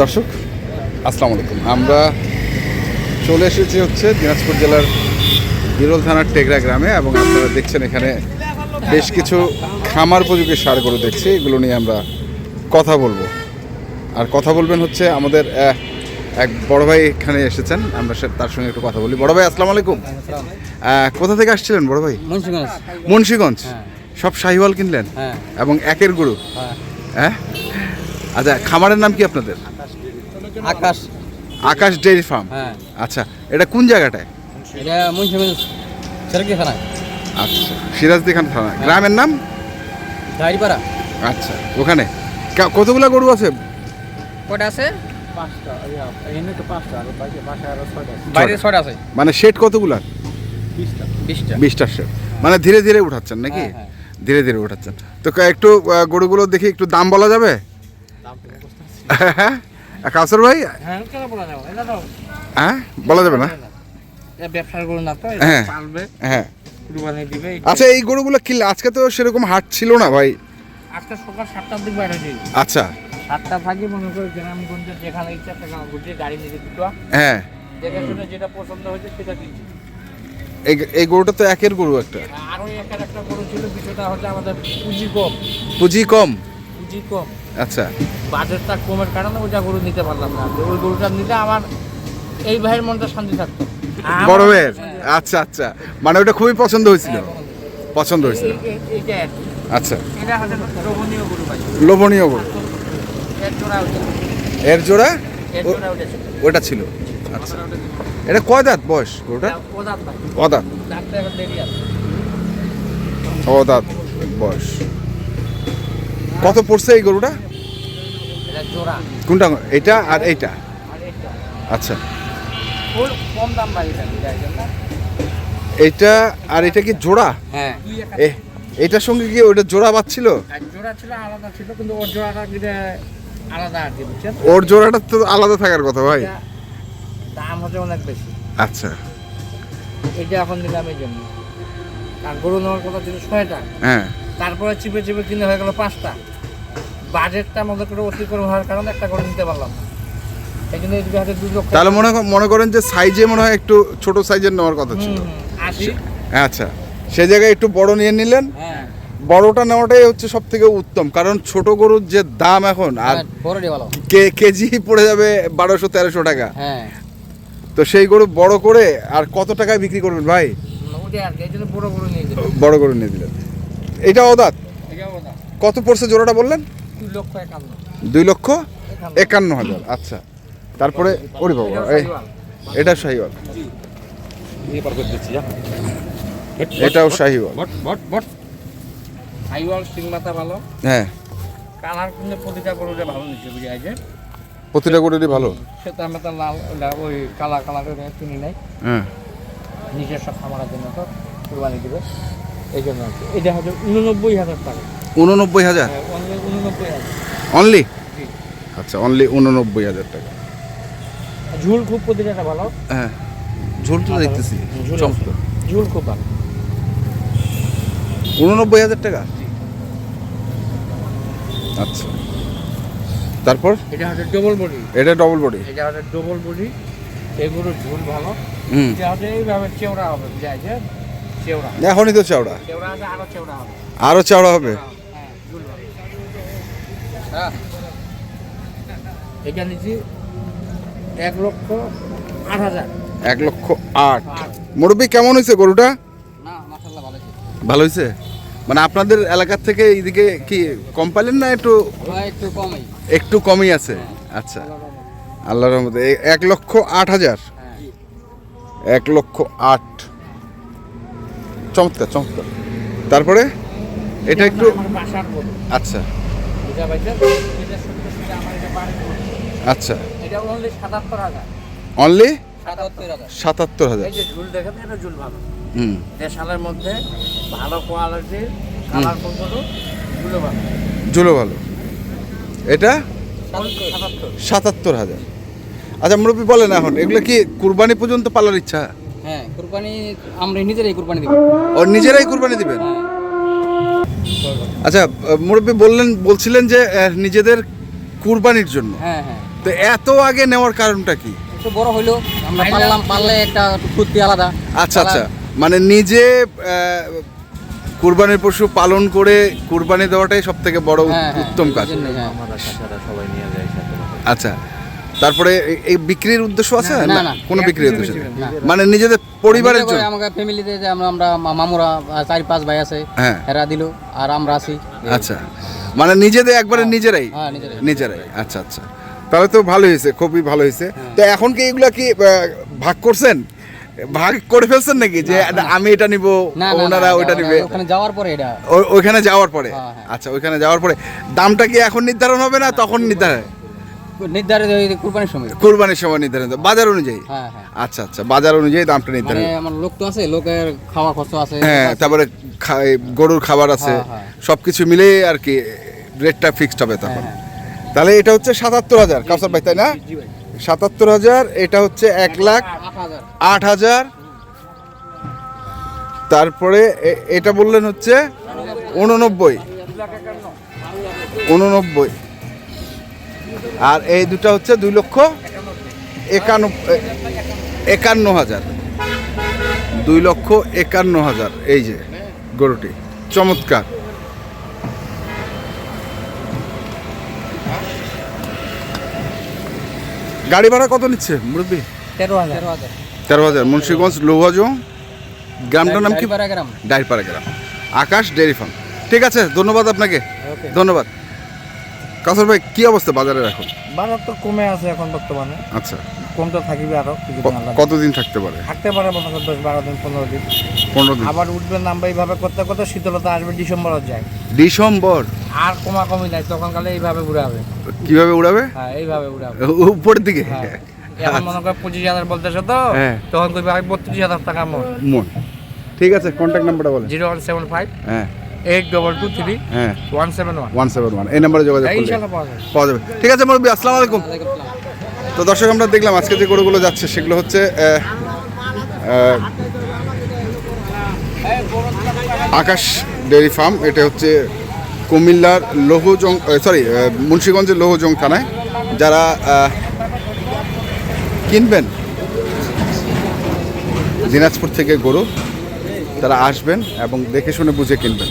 দর্শক আসসালামু আলাইকুম আমরা চলে এসেছি হচ্ছে দিনাজপুর জেলার বিরল থানার টেগরা গ্রামে এবং আপনারা দেখছেন এখানে বেশ কিছু খামার উপযোগী সার গরু দেখছি। এগুলো নিয়ে আমরা কথা বলব। আর কথা বলবেন হচ্ছে আমাদের এক বড় ভাই এখানে এসেছেন। আমরা তার সঙ্গে একটু কথা বলি। বড় ভাই আসসালামু। আলাইকুম কোথা থেকে আসছিলেন বড় ভাই? মুন্সিগঞ্জ। মুন্সিগঞ্জ। হ্যাঁ। সব শাহিওয়াল কিনলেন? হ্যাঁ। এবং একের গরু? হ্যাঁ। হ্যাঁ? আচ্ছা খামারের নাম কি আপনাদের? Akash Akash dairy farm. হ্যাঁ। আচ্ছা এটা কোন জায়গাটায়? এটা মুন্সিগঞ্জ আচ্ছা সিরাজদি খান থানা গ্রামের নাম? আচ্ছা ওখানে। কতগুলো গরু আছে? কয়টা আছে? বাইরে ছয়টা। আছে। মানে শেড কতগুলো? বিশটা। শেড। মানে ধীরে ধীরে উঠাচ্ছেন নাকি? হ্যাঁ, হ্যাঁ। ধীরে ধীরে উঠাচ্ছেন। তো একটু গরুগুলো দেখি একটু দাম বলা যাবে? হ্যাঁ কাউসার ভাই? হ্যাঁ বলা যাবে হ্যাঁ না? ব্যবসার করুন না তো হ্যাঁ। পালবে হ্যাঁ। আচ্ছা এই গরুগুলো কিনলে আজকে তো সেরকম হাট ছিল না ভাই? আজকে সকাল সাতটার দিক বাইরে হয়েছে। আচ্ছা। সাতটা থাকি মনে করে গ্রামগঞ্জে যেখানে ইচ্ছা সেখানে ঘুরছে গাড়ি নিয়ে দুটো হ্যাঁ। দেখে শুনে যেটা পছন্দ হয়েছে সেটা কিনছি এই এই গরুটা তো একের গরু একটা। আরও একটা একটা গরু ছিল বিষয়টা হচ্ছে আমাদের পুঁজি কম। পুঁজি কম। পুঁজি কম। আচ্ছা। বাজেটটা কমের কারণে ওইটা গরু নিতে পারলাম না। ওই গরুটা নিলে আমার এই ভাইয়ের মনটা শান্তি থাকতো। বড় ভাইয়ের? হ্যাঁ, আচ্ছা আচ্ছা। মানে ওটা খুবই পছন্দ হয়েছিল? পছন্দ হয়েছিল। আচ্ছা। লোভনীয় গরু এর জোড়া ওটা ছিল। আচ্ছা। এটা কয় দাঁত বয়স গরুটা অদাঁত অদাঁত বয়স। কত পড়ছে এই গরুটা? কোনটা? এটা আর এইটা? আচ্ছা। কম দাম ভাই এটা আর এটা কি জোড়া? হ্যাঁ। এটার সঙ্গে কি ওটা জোড়া বাচ্ছিল জোড়া ছিল আলাদা ছিল কিন্তু ওর জোড়াটা আলাদা আর কি বুঝছেন? ওর জোড়াটা তো আলাদা থাকার কথা ভাই। দাম হচ্ছে অনেক বেশি। আচ্ছা। এটা এখন নিলাম এই জন্য। আর গরু নেওয়ার কথা ছিল ছয়টা। হ্যাঁ। তারপরে চিপে চিপে কিনে হয়ে গেল পাঁচটা। বাজেটটা মনে করে অতিক্রম হওয়ার কারণে একটা করে নিতে পারলাম না। এই জন্য হাতে দুই লক্ষ তাহলে মনে মনে করেন যে সাইজে মনে হয় একটু ছোট সাইজের নেওয়ার কথা ছিল। আশি। হ্যাঁ, আচ্ছা সে জায়গায় একটু বড় নিয়ে নিলেন। হ্যাঁ। বড়টা নেওয়াটাই হচ্ছে সব থেকে উত্তম কারণ ছোট গরুর যে দাম এখন আর কে কেজি পড়ে যাবে বারোশো তেরোশো টাকা। হ্যাঁ। তো সেই গরু বড় করে আর কত টাকায় বিক্রি করবেন ভাই? এই বড় গরু নিয়ে দিলেন। এটা অদাত। কত পড়ছে জোড়াটা বললেন? দুই লক্ষ একান্ন। দুই লক্ষ একান্ন। একান্ন হাজার আচ্ছা। তারপরে ওরে বাবা এই এটা শাহিওয়াল। এটাও শাহিওয়াল বট বট বট। সাইওয়াল সিং মাথা ভালো। হ্যাঁ। কালার কিন্তু প্রতিটা গরুটা ভালো নিচ্ছে বুঝে আছে। প্রতিটা গরুরই ভালো? সেটা লাল ওই কালা কালার কিনি নাই। হ্যাঁ। খামারের জন্য তো কুরবানি দিবে। এই জন্য আর কি। এটা হচ্ছে উননব্বই হাজার টাকা। উননব্বই হাজার? হ্যাঁ, অনলি আচ্ছা অনলি উননব্বই হাজার টাকা। ঝুল খুব প্রতিটা ভালো। হ্যাঁ ঝোল তো দেখতেছি ঝুল খুব ভালো। উননব্বই হাজার টাকা? আচ্ছা। তারপর? এটা হচ্ছে ডবল বডি এটা ডবল বডি এটা হচ্ছে ডবল বডি এগুলো ঝুল ভালো। হুম। এটা এইভাবে চেওড়া হবে বুঝে আছে চেওড়া। এখনই তো চাওড়া। চেওড়া আছে আরও চেওড়া হবে। আরও চাওড়া হবে? হ্যাঁ হ্যাঁ। এটা নিচ্ছি এক লক্ষ আট হাজার। এক লক্ষ আট। মুরব্বী কেমন হয়েছে গরুটা? ভালো হয়েছে। মানে আপনাদের এলাকার থেকে এইদিকে কি কম পাইলেন না একটু? একটু কমই। একটু কমই আছে? আচ্ছা। আল্লাহর রহমতে। এক লক্ষ আট হাজার? হ্যাঁ। এক লক্ষ আট। চমৎকার চমৎকার। তারপরে? এটা একটু আচ্ছা। বুঝা পাইছেন এটা সত্তর সেটা আমার এটা বাড়ির আচ্ছা। এটা অনলি সাতাত্তর হাজার। অনলি সাতাত্তর হাজার। এই যে ঝুল দেখেন এটা ঝুল ভালো। হুম। দেশালের মধ্যে ভালো কোয়ালিটির ঝুলো ভালো। জুলো ভালো। এটা? সাতাত্তর। সাতাত্তর হাজার। আচ্ছা মুরব্বী বলেন এখন এগুলো কি কুরবানি পর্যন্ত পালার ইচ্ছা? হ্যাঁ কুরবানি আমরা নিজেরাই কুরবানি দিব। ও নিজেরাই কুরবানি দিবেন? হ্যাঁ। আচ্ছা মুরব্বী বললেন বলছিলেন যে নিজেদের কুরবানির জন্য। হ্যাঁ হ্যাঁ। তো এত আগে নেওয়ার কারণটা কি? একটু বড় হইল আমরা পারলাম পারলে একটা ফুর্তি আলাদা। আচ্ছা আচ্ছা। মানে নিজে কুরবানির পশু পালন করে কুরবানি দেওয়াটাই সব থেকে বড় হ্যাঁ, হ্যাঁ, উত্তম কাজ। হ্যাঁ। আচ্ছা। তারপরে এই বিক্রির উদ্দেশ্য আছে? না, না। কোনো বিক্রির উদ্দেশ্য নেই। মানে নিজেদের পরিবারের জন্য। আমাকে ফ্যামিলিতে যে আমরা আমরা মা- মামুরা আহ, চার পাঁচ ভাই আছে হ্যাঁ। এরা দিল আর আমরা আছি। আচ্ছা। মানে নিজেদের একবারে নিজেরাই? হ্যাঁ, নিজেরাই। নিজেরাই। আচ্ছা আচ্ছা। তাহলে তো ভালো হয়েছে খুবই ভালো হয়েছে। তো এখন কি এগুলা কি আহ, ভাগ করছেন? ভাগ করে ফেলছেন নাকি? যে আমি এটা নিব না না, ওনারা না, ওইটা নিবে। ওখানে যাওয়ার পরে এটা। ও- ওইখানে যাওয়ার পরে? হ্যাঁ, হ্যাঁ। আচ্ছা ওইখানে যাওয়ার পরে। দামটা কি এখন নির্ধারণ হবে না তখন নির্ধারণ নির্ধারিত কুরবানির সময়। কুরবানির সময় নির্ধারণ হবে, বাজার অনুযায়ী? হ্যাঁ হ্যাঁ। আচ্ছা আচ্ছা। বাজার অনুযায়ী দামটা মানে নির্ধারণ আমার লোক তো আছে লোকের খাওয়া খরচ আছে। হ্যাঁ তারপরে গরুর খাবার আছে। হ্যাঁ, হ্যাঁ। সব কিছু মিলে আর কি রেটটা ফিক্সড হবে তখন। তাহলে এটা হচ্ছে সাতাত্তর হাজার। কাউসার ভাই তাই না? সাতাত্তর হাজার এটা হচ্ছে এক লাখ আট হাজার। তারপরে এটা বললেন হচ্ছে উননব্বই। উননব্বই। আর এই দুটো হচ্ছে দুই লক্ষ একান্ন একান্ন হাজার। দুই লক্ষ একান্ন হাজার এই যে গরুটি। চমৎকার। গাড়ি ভাড়া কত নিচ্ছে মুরব্বী? তেরো হাজার। তেরো হাজার। মুন্সিগঞ্জ লৌহাজং। গ্রামটার নাম কি? ডাইরপাড়া গ্রাম। Akash dairy farm. ঠিক আছে ধন্যবাদ আপনাকে। ধন্যবাদ। কাসর ভাই কি অবস্থা বাজারের এখন? বাজার তো কমে আছে এখন বর্তমানে। আচ্ছা। কমতে থাকবে আরও কতদিন থাকতে পারে? থাকতে পারে মনে দশ বারো দিন পনেরো দিন। পনেরো দিন। আবার উঠবে নামবে এইভাবে করতে করতে শীতলতা আসবে ডিসেম্বরও যায়। ডিসেম্বর? আর কমা কমি নাই তখন কালে এইভাবে উড়াবে। কীভাবে উড়াবে? হ্যাঁ এইভাবে উড়াবে। উপরের দিকে? হ্যাঁ। এখন মনে করে পঁচিশ হাজার বলতেছে তো হ্যাঁ। তখন কইবে বত্রিশ হাজার টাকা মোট। মন ঠিক আছে কন্ট্যাক্ট নাম্বারটা বলেন। জিরো ওয়ান সেভেন ফাইভ হ্যাঁ। এইট ডবল টু থ্রি হ্যাঁ। One seven one one seven one এই নাম্বারে যোগাযোগ করলে। পাওয়া যাবে। পাওয়া যাবে। ঠিক আছে মুরব্বী আসসালামু আলাইকুম। তো দর্শক আমরা দেখলাম আজকে যে গরুগুলো যাচ্ছে সেগুলো হচ্ছে আকাশ ডেয়ারি ফার্ম। এটা হচ্ছে কুমিল্লার লৌহজং সরি মুন্সিগঞ্জের লৌহজং থানায় যারা কিনবেন দিনাজপুর থেকে গরু তারা আসবেন এবং দেখে শুনে বুঝে কিনবেন।